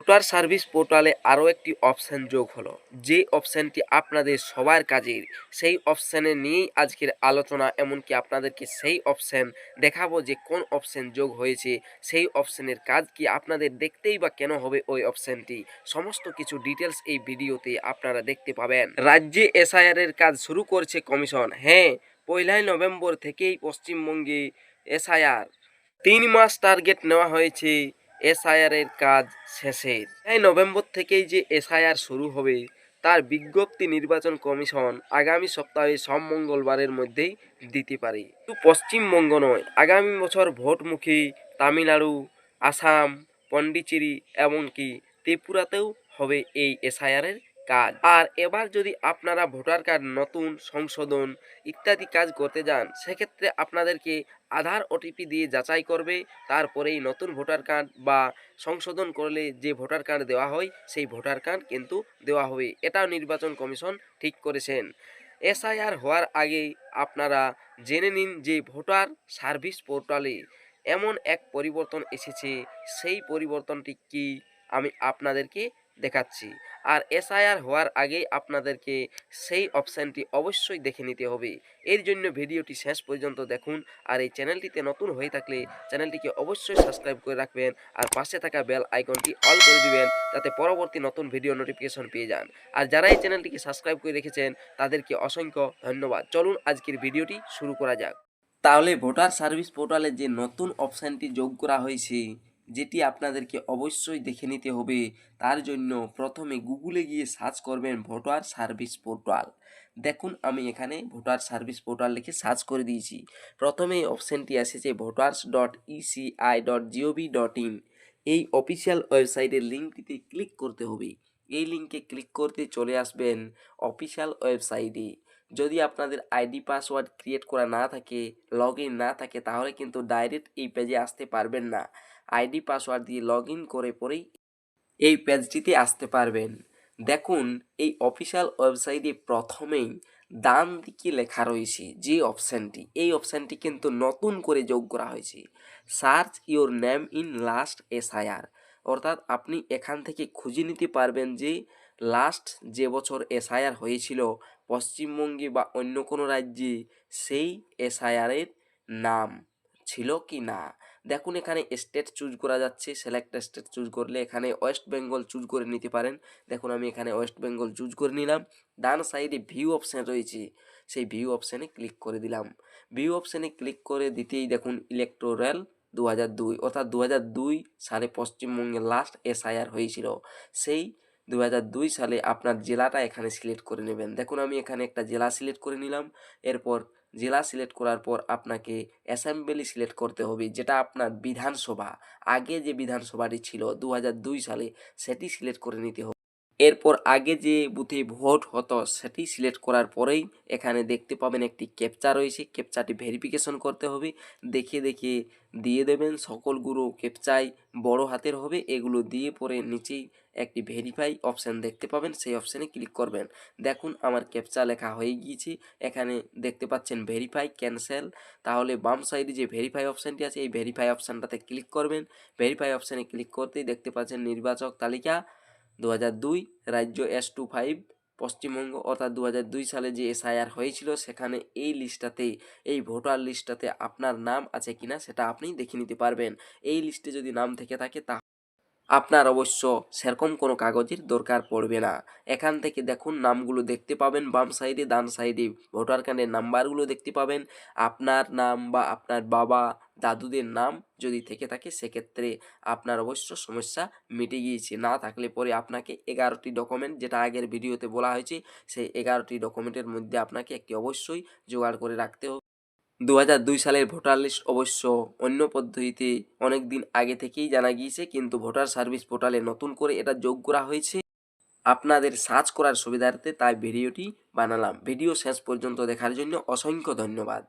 Voter service পোর্টালে আরও একটি অপশান যোগ হলো। যে অপশানটি আপনাদের সবার কাজের, সেই অপশানে নিয়েই আজকের আলোচনা। এমনকি আপনাদেরকে সেই অপশান দেখাবো যে কোন অপশান যোগ হয়েছে, সেই অপশানের কাজ কি আপনাদের দেখতেই বা কেন হবে ওই অপশানটি সমস্ত কিছু ডিটেলস এই ভিডিওতে আপনারা দেখতে পাবেন। রাজ্যে এসআইআর এর কাজ শুরু করছে কমিশন। হ্যাঁ পয়লাই নভেম্বর থেকেই পশ্চিমবঙ্গে এসআইআর তিন মাস টার্গেট নেওয়া হয়েছে। এসআইআর এর কাজ শেষের এই নভেম্বর থেকেই যে এসআইআর শুরু হবে, তার বিজ্ঞপ্তি নির্বাচন কমিশন আগামী সপ্তাহে সব মঙ্গলবারের মধ্যেই দিতে পারে। পশ্চিমবঙ্গ নয়, আগামী বছর ভোটমুখী তামিলনাড়ু, আসাম, পন্ডিচেরি, এমনকি ত্রিপুরাতেও হবে এই এসআইআর এর কাজ। আর এবার যদি আপনারা ভোটার কার্ড নতুন, সংশোধন ইত্যাদি কাজ করতে যান, সেক্ষেত্রে আপনাদেরকে আধার ওটিপি দিয়ে যাচাই করবে। তারপরেই নতুন ভোটার কার্ড বা সংশোধন করলে যে ভোটার কার্ড দেওয়া হয়, সেই ভোটার কার্ড কিন্তু দেওয়া হবে। এটাও নির্বাচন কমিশন ঠিক করেছেন। এসআইআর হওয়ার আগে আপনারা জেনে নিন যে ভোটার সার্ভিস পোর্টালে এমন এক পরিবর্তন এসেছে। সেই পরিবর্তনটি কি? আমি আপনাদেরকে দেখাচ্ছি। আর এসআইআর হওয়ার আগেই আপনাদেরকে সেই অপশানটি অবশ্যই দেখে নিতে হবে। এর জন্য ভিডিওটি শেষ পর্যন্ত দেখুন আর এই চ্যানেলটিতে নতুন হয়ে থাকলে চ্যানেলটিকে অবশ্যই সাবস্ক্রাইব করে রাখবেন আর পাশে থাকা বেল আইকনটি অল করে দিবেন যাতে পরবর্তী নতুন ভিডিও নোটিফিকেশন পেয়ে যান। আর যারা এই চ্যানেলটিকে সাবস্ক্রাইব করে রেখেছেন, তাদেরকে অসংখ্য ধন্যবাদ। চলুন আজকের ভিডিওটি শুরু করা যাক। তাহলে ভোটার সার্ভিস পোর্টালে যে নতুন অপশানটি যোগ করা হয়েছে যেটি আপনাদেরকে অবশ্যই দেখে নিতে হবে। তার জন্য প্রথমে গুগলে গিয়ে সার্চ করবেন ভোটার সার্ভিস পোর্টাল। দেখুন, আমি এখানে ভোটার সার্ভিস পোর্টাল লিখে সার্চ করে দিয়েছি। প্রথমে অপশানটি এসেছে voters dot ECI dot GOV dot in এই অফিসিয়াল ওয়েবসাইটের লিঙ্কটিতে ক্লিক করতে হবে। এই লিঙ্কে ক্লিক করতে চলে আসবেন অফিসিয়াল ওয়েবসাইটে। যদি আপনাদের আইডি পাসওয়ার্ড ক্রিয়েট করা না থাকে লগ না থাকে, তাহলে কিন্তু ডাইরেক্ট এই পেজে আসতে পারবেন না। আইডি পাসওয়ার্ড দিয়ে লগ করে পরেই এই পেজটিতে আসতে পারবেন। দেখুন, এই অফিসিয়াল ওয়েবসাইটে প্রথমেই ডান দিকে লেখা রয়েছে যে অপশানটি। এই অপশানটি কিন্তু নতুন করে যোগ করা হয়েছে। Search your name in last SIR. অর্থাৎ আপনি এখান থেকে খুঁজে নিতে পারবেন যে লাস্ট যে বছর এসআইআর হয়েছিল পশ্চিমবঙ্গে বা অন্য কোনো রাজ্যে সেই এসআইআরের নাম ছিল কি না? দেখুন, এখানে স্টেট চুজ করা যাচ্ছে সিলেক্ট স্টেট চুজ করলে এখানে ওয়েস্ট বেঙ্গল চুজ করে নিতে পারেন। দেখুন, আমি এখানে ওয়েস্ট বেঙ্গল চুজ করে নিলাম। ডান সাইডে ভিউ অপশান রয়েছে, সেই ভিউ অপশানে ক্লিক করে দিলাম। ভিউ অপশানে ক্লিক করে দিতেই দেখুন ইলেকটোরাল দু হাজার দুই, অর্থাৎ দু হাজার দুই সালে পশ্চিমবঙ্গে লাস্ট এসআইআর হয়েছিল। সেই দু হাজার দুই সালে আপনার জেলাটা এখানে সিলেক্ট করে নেবেন। দেখুন, আমি এখানে একটা জেলা সিলেক্ট করে নিলাম। এরপর জেলা সিলেক্ট করার পর আপনাকে অ্যাসেম্বলি সিলেক্ট করতে হবে, যেটা আপনার বিধানসভা। আগে যে বিধানসভাটি ছিল দু সালে সেটি সিলেক্ট করে নিতে হবে। এরপর আগে যে বুথে ভোট হতো, সেটি সিলেক্ট করার পরেই এখানে দেখতে পাবেন একটি ক্যাপচা রয়েছে। ক্যাপচাটি ভেরিফিকেশন করতে হবে। দেখে দেখে দিয়ে দেবেন। সকলগুলো ক্যাপচাই বড় হাতের হবে। এগুলো দিয়ে পরে নিচেই একটি ভেরিফাই অপশান দেখতে পাবেন। সেই অপশানে ক্লিক করবেন। দেখুন, আমার ক্যাপচা লেখা হয়ে গিয়েছে। এখানে দেখতে পাচ্ছেন ভেরিফাই ক্যান্সেল তাহলে বাম সাইডে যে ভেরিফাই অপশানটি আছে, এই ভেরিফাই অপশানটাতে ক্লিক করবেন। ভেরিফাই অপশানে ক্লিক করতেই দেখতে পাচ্ছেন নির্বাচক তালিকা। দু দুই রাজ্য এস টু ফাইভ পশ্চিমবঙ্গ অর্থাৎ দু হাজার দুই সালে যে এসআইআর হয়েছিল, সেখানে এই লিস্টটাতে, এই ভোটার লিস্টটাতে আপনার নাম আছে কিনা সেটা আপনি দেখে নিতে পারবেন। এই লিস্টে যদি নাম থেকে থাকে, তা আপনার অবশ্য সেরকম কোনো কাগজের দরকার পড়বে না। এখান থেকে দেখুন নামগুলো দেখতে পাবেন বাম সাইডে, ডান সাইডে। ভোটার কার্ডের নাম্বারগুলো দেখতে পাবেন। আপনার নাম বা আপনার বাবা, দাদুদের নাম যদি থেকে থাকে সেক্ষেত্রে আপনার অবশ্য সমস্যা মিটে গিয়েছে। না থাকলে পরে আপনাকে এগারোটি ডকুমেন্ট, যেটা আগের ভিডিওতে বলা হয়েছে, সেই এগারোটি ডকুমেন্টের মধ্যে আপনাকে একটি অবশ্যই জোগাড় করে রাখতে হবে। দু সালের ভোটার লিস্ট অবশ্য অন্য পদ্ধতিতে অনেক দিন আগে থেকেই জানা গিয়েছে, কিন্তু ভোটার সার্ভিস পোর্টালে নতুন করে এটা যোগ করা হয়েছে। আপনাদের সার্চ করার সুবিধার্থে তাই ভিডিওটি বানালাম। ভিডিও শেষ পর্যন্ত দেখার জন্য অসংখ্য ধন্যবাদ।